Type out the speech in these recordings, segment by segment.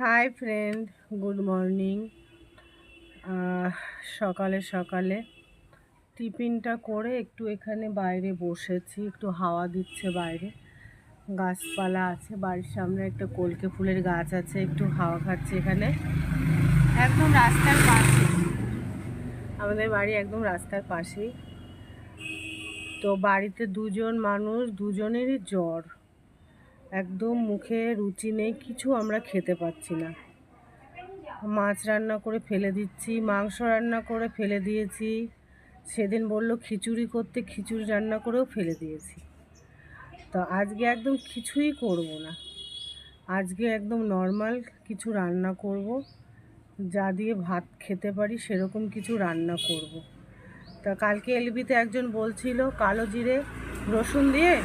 Hi friend good morning সকালে সকালে। টিফিনটা করে একটু এখানে বাইরে বসেছি, একটু হাওয়া দিচ্ছে বাইরে। গাছপালা আছে, বাড়ির সামনে একটা কলকে ফুলের গাছ আছে, একটু হাওয়া খাচ্ছে এখানে। একদম রাস্তার পাশে। আমাদের বাড়ি একদম রাস্তার পাশেই। তো বাড়িতে দুজন মানুষ, দুজনেরই জ্বর। একদম মুখে রুচি নেই, কিছু আমরা খেতে পাচ্ছি না। মাছ রান্না করে ফেলে দিচ্ছি, মাংস রান্না করে ফেলে দিয়েছি। সেদিন বলল, খিচুড়ি করতে খিচুড়ি রান্না করেও ফেলে দিয়েছি। তো আজকে একদম কিছুই করব না। আজকে একদম নর্মাল কিছু রান্না করব। যা দিয়ে ভাত খেতে পারি, সেরকম কিছু রান্না করব। তা কালকে এলবিতে একজন বলছিল, কালো জিরে রসুন দিয়ে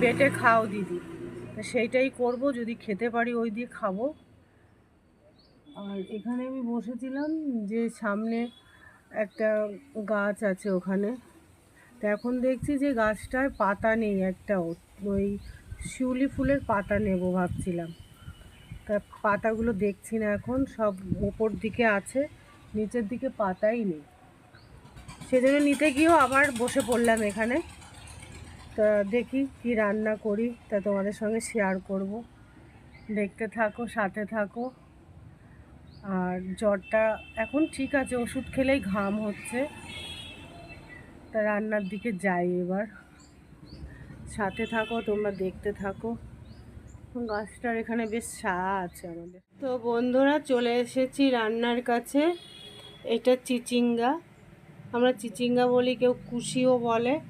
বেটে খাও দিদি। সেইটাই করব, যদি খেতে পারি ওই দিয়ে খাব। আর এখানে আমি বসেছিলাম যে সামনে একটা গাছ আছে ওখানে। তো এখন দেখছি যে গাছটায় পাতা নেই একটা ওই শিউলি ফুলের পাতা নেব ভাবছিলাম। তা পাতাগুলো দেখছি না এখন, সব ওপর দিকে আছে, নিচের দিকে পাতাই নেই। সেজন্য নিতে গিয়েও আবার বসে পড়লাম এখানে। তা দেখি কি রান্না করি, তা তোমাদের সঙ্গে শেয়ার করব। দেখতে থাকো, সাথে থাকো। আর জ্বরটা এখন ঠিক আছে, ওষুধ খেলেই ঘাম হচ্ছে। তা রান্নার দিকে যাই এবার। সাথে থাকো, তোমরা দেখতে থাকো। গাছটার এখানে বেশ সা আছে আমাদের। তো বন্ধুরা, চলে এসেছি রান্নার কাছে। এটা চিচিঙ্গা। আমরা চিচিঙ্গা বলি কেউ কুশিও বলে।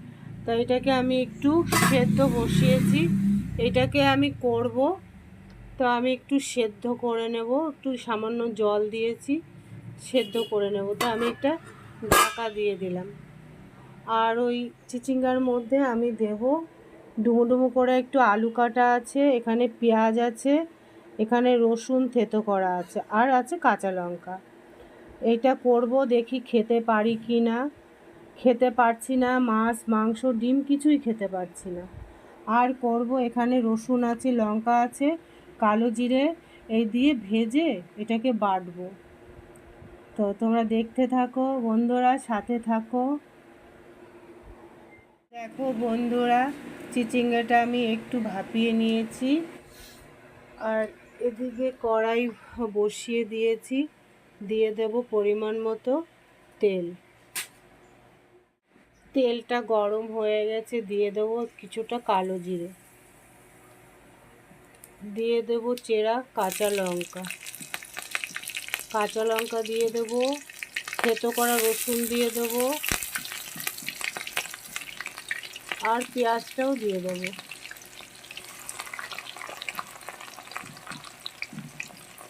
তো এটাকে আমি একটু সেদ্ধ বসিয়েছি। এটাকে আমি করব। তো আমি একটু সেদ্ধ করে নেব, একটু সামান্য জল দিয়েছি, সেদ্ধ করে নেব। তো আমি একটা ঢাকা দিয়ে দিলাম। আর ওই চিচিঙ্গার মধ্যে আমি দেব ডুমো ডুমো করে একটু আলু কাটা আছে, এখানে পেঁয়াজ আছে, এখানে রসুন থেতো করা আছে, আর আছে কাঁচা লঙ্কা। এটা করব, দেখি খেতে পারি কি না খেতে পারছি না, মাছ, মাংস, ডিম কিছুই খেতে পারছি না। আর করব এখানে রসুন আছে, লঙ্কা আছে, কালো জিরে, এই দিয়ে ভেজে এটাকে বাটবো। তো তোমরা দেখতে থাকো বন্ধুরা, সাথে থাকো। দেখো বন্ধুরা, চিচিঙ্গাটা আমি একটু ভাপিয়ে নিয়েছি। আর এদিকে কড়াই বসিয়ে দিয়েছি, দিয়ে দেব পরিমাণ মতো তেল। তেলটা গরম হয়ে গেছে, দিয়ে দেবো কিছুটা কালো জিরে। দিয়ে দেব চেরা কাঁচা লঙ্কা। কাঁচা লঙ্কা দিয়ে দেব, থেতো করা রসুন দিয়ে দেব, আর পেঁয়াজটাও দিয়ে দেব।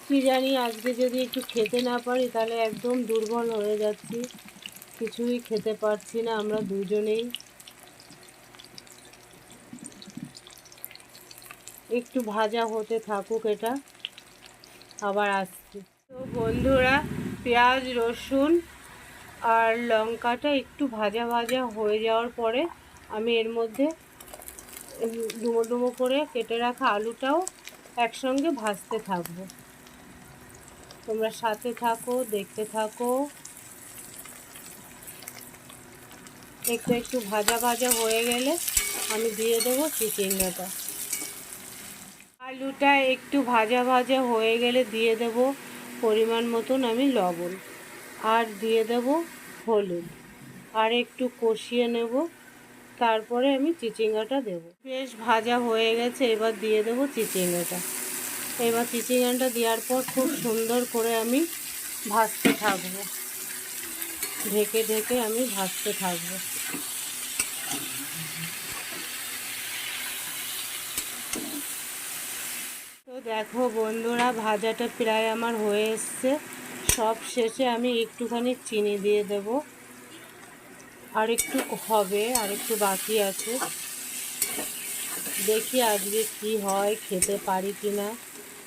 কি জানি আজকে যদি একটু খেতে না পারি, তাহলে একদম দুর্বল হয়ে যাচ্ছি। কিছুই খেতে পারছি না, আমরা দুজনেই। একটু ভাজা হতে থাকুক এটা, আবার আসছি। তো বন্ধুরা, পেঁয়াজ, রসুন আর লঙ্কাটা একটু ভাজা ভাজা হয়ে যাওয়ার পরে আমি এর মধ্যে ডুমো ডুমো করে কেটে রাখা আলুটাও একসঙ্গে ভাজতে থাকব। তোমরা সাথে থাকো, দেখতে থাকো। একটু একটু ভাজা ভাজা হয়ে গেলে আমি দিয়ে দেবো চিচিঙ্গাটা। আলুটা একটু ভাজা ভাজা হয়ে গেলে দিয়ে দেব পরিমাণ মতন আমি লবণ। আর দিয়ে দেব হলুদ। আর একটু কষিয়ে নেব। তারপরে আমি চিচিঙ্গাটা দেব। বেশ ভাজা হয়ে গেছে, এবার দিয়ে দেব চিচিঙ্গাটা। এবার চিচিঙ্গাটা দেওয়ার পর খুব সুন্দর করে আমি ভাজতে থাকব। ঢেকে ঢেকে আমি ভাজতে থাকব। দেখো বন্ধুরা, ভাজাটা প্রায় আমার হয়ে এসছে। সব শেষে আমি একটুখানি চিনি দিয়ে দেব। আর একটু হবে, আর একটু বাকি আছে। দেখি আজকে কি হয়, খেতে পারি কি না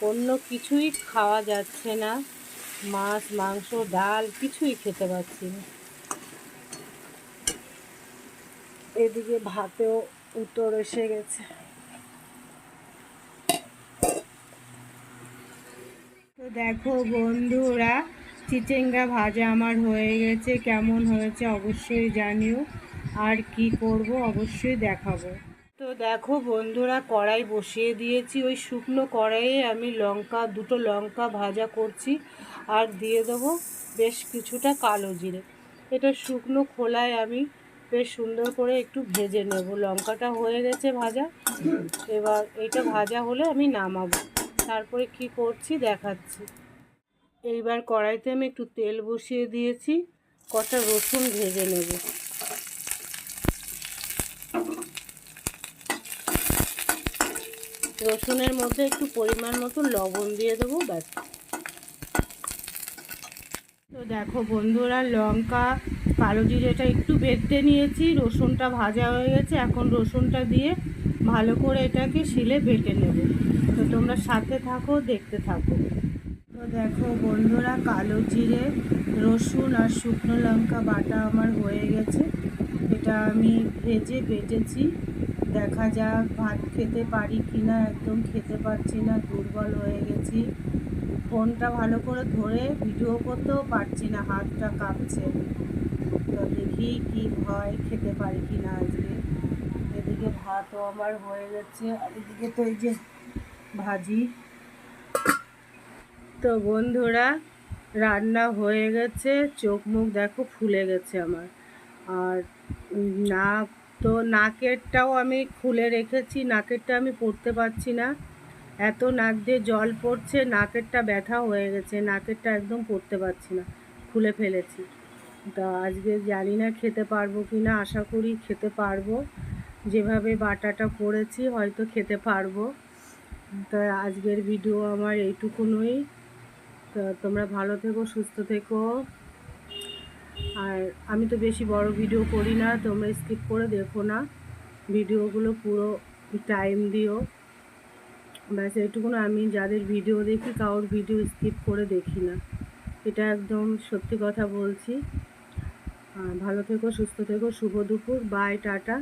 অন্য কিছুই খাওয়া যাচ্ছে না। মাছ, মাংস, ডাল, কিছুই খেতে পারছি না। এদিকে ভাতেও উত্তর এসে গেছে। দেখো বন্ধুরা, চিচিঙ্গা ভাজা আমার হয়ে গেছে। কেমন হয়েছে অবশ্যই জানিও। আর কি করব অবশ্যই দেখাবো। তো দেখো বন্ধুরা, কড়াই বসিয়ে দিয়েছি। ওই শুকনো কড়াইয়ে আমি লঙ্কা, দুটো লঙ্কা ভাজা করছি। আর দিয়ে দেবো বেশ কিছুটা কালো জিরে। এটা শুকনো খোলায় আমি বেশ সুন্দর করে একটু ভেজে নেব। লঙ্কাটা হয়ে গেছে ভাজা। এবার এটা ভাজা হলে আমি নামাবো। তারপরে কি করছি দেখাচ্ছি। এইবার কড়াইতে আমি একটু তেল বসিয়ে দিয়েছি, কটা রসুন ভেজে নেব। রসুনের মধ্যে একটু পরিমাণ মতো লবণ দিয়ে দেবো, ব্যাস। তো দেখো বন্ধুরা, লঙ্কা, কালো জিরেটা একটু বেটে নিয়েছি, রসুনটা ভাজা হয়ে গেছে, এখন রসুনটা দিয়ে ভালো করে এটাকে শিলে বেটে নেব। তোমরা সাথে থাকো, দেখতে থাকো। তো দেখো বন্ধুরা, কালো জিরে, রসুন আর শুকনো লঙ্কা বাটা আমার হয়ে গেছে। এটা আমি ভেজে বেটেছি। দেখা যাক ভাত খেতে পারি কি না একদম খেতে পারছি না, দুর্বল হয়ে গেছি। ফোনটা ভালো করে ধরে ভিডিও করতেও পারছি না, হাতটা কাঁপছে। তো দেখি কি হয়, খেতে পারি কি না আজকে। এদিকে ভাতও আমার হয়ে গেছে, আর এদিকে তো এই যে ভাজি। তো বন্ধুরা, রান্না হয়ে গেছে। চোখ মুখ দেখো, ফুলে গেছে আমার। আর নাক তো নাকেরটাও আমি খুলে রেখেছি। নাকেরটা আমি পড়তে পারছি না। এত নাক দিয়ে জল পড়ছে, নাকেরটা ব্যথা হয়ে গেছে। নাকেরটা একদম পড়তে পারছি না। খুলে ফেলেছি। তা আজকে জানি না খেতে পারব কি না। আশা করি খেতে পারব। যেভাবে বাটাটা করেছি, হয়তো খেতে পারব। তা আজকের ভিডিও আমার এইটুকুনই তো তোমরা ভালো থেকো, সুস্থ থেকো। আর আমি তো বেশি বড় ভিডিও করি না, তোমরা স্কিপ করে দেখো না। ভিডিওগুলো পুরো টাইম দিও। ব্যাস এইটুকুন আমি যাদের ভিডিও দেখি, কারোর ভিডিও স্কিপ করে দেখি না। এটা একদম সত্যি কথা বলছি। ভালো থেকো, সুস্থ থেকো, শুভ দুপুর বাই টাটা।